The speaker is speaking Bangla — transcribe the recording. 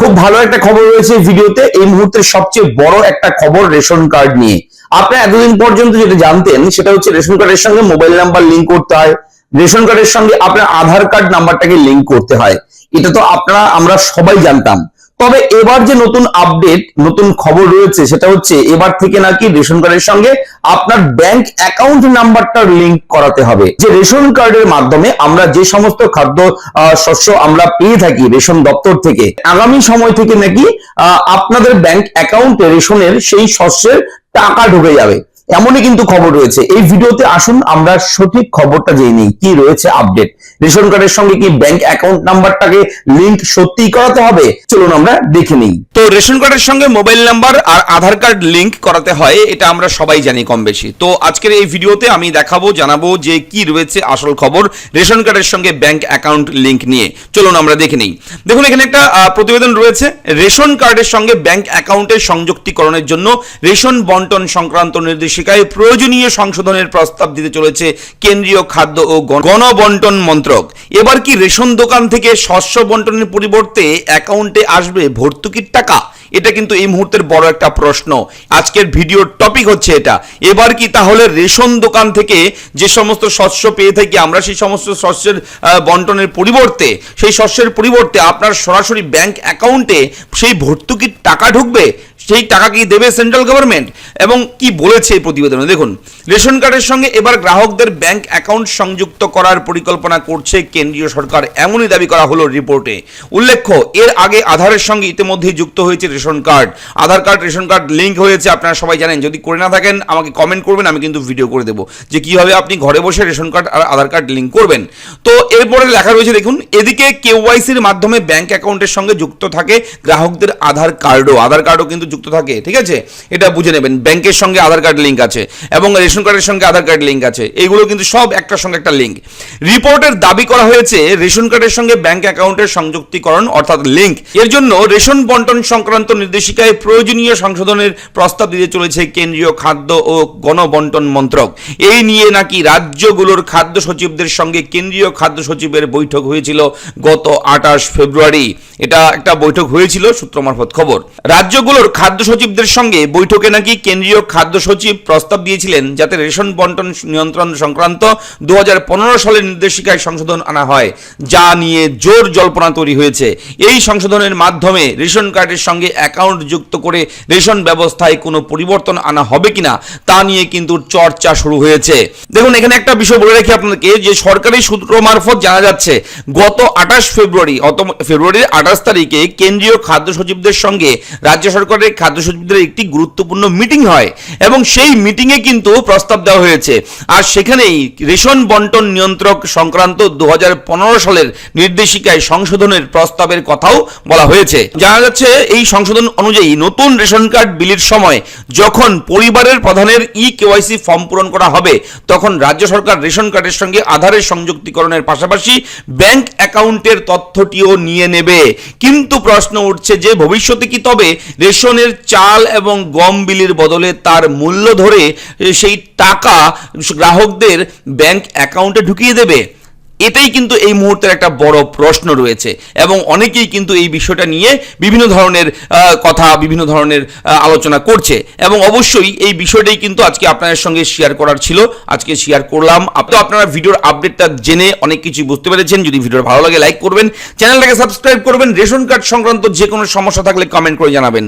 খুব ভালো একটা খবর রয়েছে ভিডিওতে। এই মুহূর্তে সবচেয়ে বড় একটা খবর রেশন কার্ড নিয়ে। আপনি এতদিন পর্যন্ত যেটা জানতেন, সেটা হচ্ছে রেশন কার্ডের সঙ্গে মোবাইল নাম্বার লিঙ্ক করতে হয়। রেশন কার্ডের সঙ্গে আপনার আধার কার্ড নাম্বারটাকে লিঙ্ক করতে হয়। এটা তো আপনারা, আমরা সবাই জানতাম। তবে এবার যে নতুন আপডেট নতুন খবর রয়েছে, সেটা হচ্ছে এবার থেকে নাকি রেশন কার্ডের সঙ্গে আপনার ব্যাংক অ্যাকাউন্ট নাম্বারটা লিংক করাতে হবে। যে রেশন কার্ডের মাধ্যমে আমরা যে সমস্ত খাদ্য শস্য আমরা পেয়ে থাকি রেশন দপ্তর থেকে, আগামী সময় থেকে নাকি আপনাদের ব্যাংক অ্যাকাউন্টে রেশনের সেই শস্যের টাকা ঢুকে যাবে। এমনই কিন্তু খবর রয়েছে। এই ভিডিওতে আসুন, আমরা সঠিক খবরটা জেনে নিই, কি রয়েছে আপডেট রেশন কার্ডের সঙ্গে কি ব্যাংক অ্যাকাউন্ট নাম্বারটাকে লিংক সত্যিই করাতে হবে? চলুন আমরা দেখে নিই। তো রেশন কার্ডের সঙ্গে মোবাইল নাম্বার আর আধার কার্ড লিংক করাতে হয়, এটা আমরা সবাই জানি কম বেশি তো আজকের এই ভিডিওতে আমি দেখাবো, জানাব যে কি রয়েছে আসল খবর রেশন কার্ডের সঙ্গে ব্যাংক অ্যাকাউন্ট লিংক নিয়ে। চলুন আমরা দেখে নিই। দেখুন, এখানে একটা প্রতিবেদন রয়েছে। রেশন কার্ডের সঙ্গে ব্যাংক অ্যাকাউন্টের সংযুক্তিকরণের জন্য রেশন বন্টন সংক্রান্ত নির্দেশিকায় প্রয়োজনীয় সংশোধনের প্রস্তাব দিতে চলেছে কেন্দ্রীয় খাদ্য ও গণবন্টন মন্ত্রক। এবার কি রেশন দোকান থেকে শস্য বন্টনের পরিবর্তে অ্যাকাউন্টে আসবে ভর্তুকির টাকা? এটা কিন্তু এই মুহূর্তের বড় একটা প্রশ্ন। আজকের ভিডিওর টপিক হচ্ছে এটা। এবার কি তাহলে রেশন দোকান থেকে যে সমস্ত শস্য পেয়ে থাকি আমরা, সেই সমস্ত শস্যের বন্টনের পরিবর্তে, সেই শস্যের পরিবর্তে আপনার সরাসরি ব্যাংক অ্যাকাউন্টে সেই ভর্তুকির টাকা ঢুকবে? সেই টাকা কি দেবে সেন্ট্রাল গভর্নমেন্ট এবং কি বলেছে এই প্রতিবেদনে? দেখুন, রেশন কার্ডের সঙ্গে এবার গ্রাহকদের ব্যাংক অ্যাকাউন্ট সংযুক্ত করার পরিকল্পনা করছে কেন্দ্রীয় সরকার। এমনই দাবি করা হলো রিপোর্টে উল্লেখ্য, এর আগে আধারের সঙ্গে ইতিমধ্যেই যুক্ত হয়েছে ration card. Aadhaar card, ration card link হয়েছে, আপনারা সবাই জানেন। যদি করে না থাকেন, আমাকে কমেন্ট করবেন, আমি কিন্তু ভিডিও করে দেবো। যে কীভাবে আপনি ঘরে বসে রেশন কার্ড আর আধার কার্ড লিঙ্ক করবেন। তো এরপরে লেখা রয়েছে, দেখুন, এদিকে কেওয়াইসির মাধ্যমে ব্যাংক অ্যাকাউন্টের সঙ্গে যুক্ত থাকে গ্রাহকদের আধার কার্ডও। আধার কার্ডও কিন্তু যুক্ত থাকে, ঠিক আছে? এটা বুঝে নেবেন ব্যাংকের সঙ্গে আধার কার্ড লিঙ্ক আছে এবং রেশন কার্ডের সঙ্গে আধার কার্ড লিঙ্ক আছে। এইগুলো কিন্তু সব একটার সঙ্গে একটা লিঙ্ক রিপোর্টের দাবি করা হয়েছে, রেশন কার্ডের সঙ্গে ব্যাংক অ্যাকাউন্টের সংযুক্তিকরণ, অর্থাৎ লিঙ্ক এর জন্য রেশন বন্টন সংক্রান্ত নির্দেশিকায় প্রয়োজনীয় সংশোধনের প্রস্তাব দিতে চলেছে কেন্দ্রীয় খাদ্য ও গণবন্টন মন্ত্রক। এই নিয়ে নাকি রাজ্যগুলোর খাদ্য সচিবদের সঙ্গে কেন্দ্রীয় খাদ্য সচিবের বৈঠক হয়েছিল গত আঠাশ ফেব্রুয়ারি। এটা একটা বৈঠক হয়েছিল, সূত্র মারফত খবর। রাজ্যগুলোর খাদ্য সচিবদের সঙ্গে বৈঠকে নাকি কেন্দ্রীয় খাদ্য সচিব প্রস্তাব দিয়েছিলেন, যাতে রেশন বন্টন নিয়ন্ত্রণ সংক্রান্ত দু হাজার পনেরো সালের নির্দেশিকায় সংশোধন আনা হয়, যা নিয়ে জোর জল্পনা তৈরি হয়েছে। এই সংশোধনের মাধ্যমে রেশন কার্ডের সঙ্গে অ্যাকাউন্ট যুক্ত করে রেশন ব্যবস্থায় কোনো পরিবর্তন আনা হবে কিনা তা নিয়ে কিন্তু চর্চা শুরু হয়েছে। দেখুন, এখানে একটা বিষয় বলে রাখি আপনাদেরকে, যে সরকারি সূত্র মারফত জানা যাচ্ছে, গত আঠাশ ফেব্রুয়ারি অত ফেব্রুয়ারির আঠাশ তারিখে কেন্দ্রীয় খাদ্য সচিবদের সঙ্গে রাজ্য সরকারের খাদ্য সচিবদের একটি গুরুত্বপূর্ণ মিটিং হয় এবং সেই মিটিংয়ে কিন্তু প্রস্তাব দেওয়া হয়েছে। আর সেখানেই রেশন বন্টন নিয়ন্ত্রক সংক্রান্ত দু হাজার পনেরো সালের নির্দেশিকায় সংশোধনের প্রস্তাবের কথাও বলা হয়েছে। জানা যাচ্ছে, এই সংশোধন অনুযায়ী নতুন রেশন কার্ড বিলির সময় যখন পরিবারের প্রধানের ই কেওয়াইসি ফর্ম পূরণ করা হবে, তখন রাজ্য সরকার রেশন কার্ডের সঙ্গে আধারের সংযুক্তিকরণের পাশাপাশি ব্যাংক অ্যাকাউন্টের তথ্যটিও নিয়ে নেবে। কিন্তু প্রশ্ন উঠছে যে ভবিষ্যতে কি তবে রেশনের চাল এবং গম বিলির বদলে তার মূল্য ধরে সেই টাকা গ্রাহকদের ব্যাংক অ্যাকাউন্টে ঢুকিয়ে দেবে? এটাই কিন্তু এই মুহূর্তের একটা বড় প্রশ্ন রয়েছে এবং অনেকেই কিন্তু এই বিষয়টা নিয়ে বিভিন্ন ধরনের কথা, বিভিন্ন ধরনের আলোচনা করছে এবং অবশ্যই এই বিষয়টাই কিন্তু আজকে আপনাদের সঙ্গে শেয়ার করার ছিল। আজকে শেয়ার করলাম। তো আপনারা ভিডিওর আপডেটটা জেনে অনেক কিছু বুঝতে পেরেছেন। যদি ভিডিওর ভালো লাগে লাইক করবেন। চ্যানেলটাকে সাবস্ক্রাইব করবেন। রেশন কার্ড সংক্রান্ত যে কোনো সমস্যা থাকলে কমেন্ট করে জানাবেন।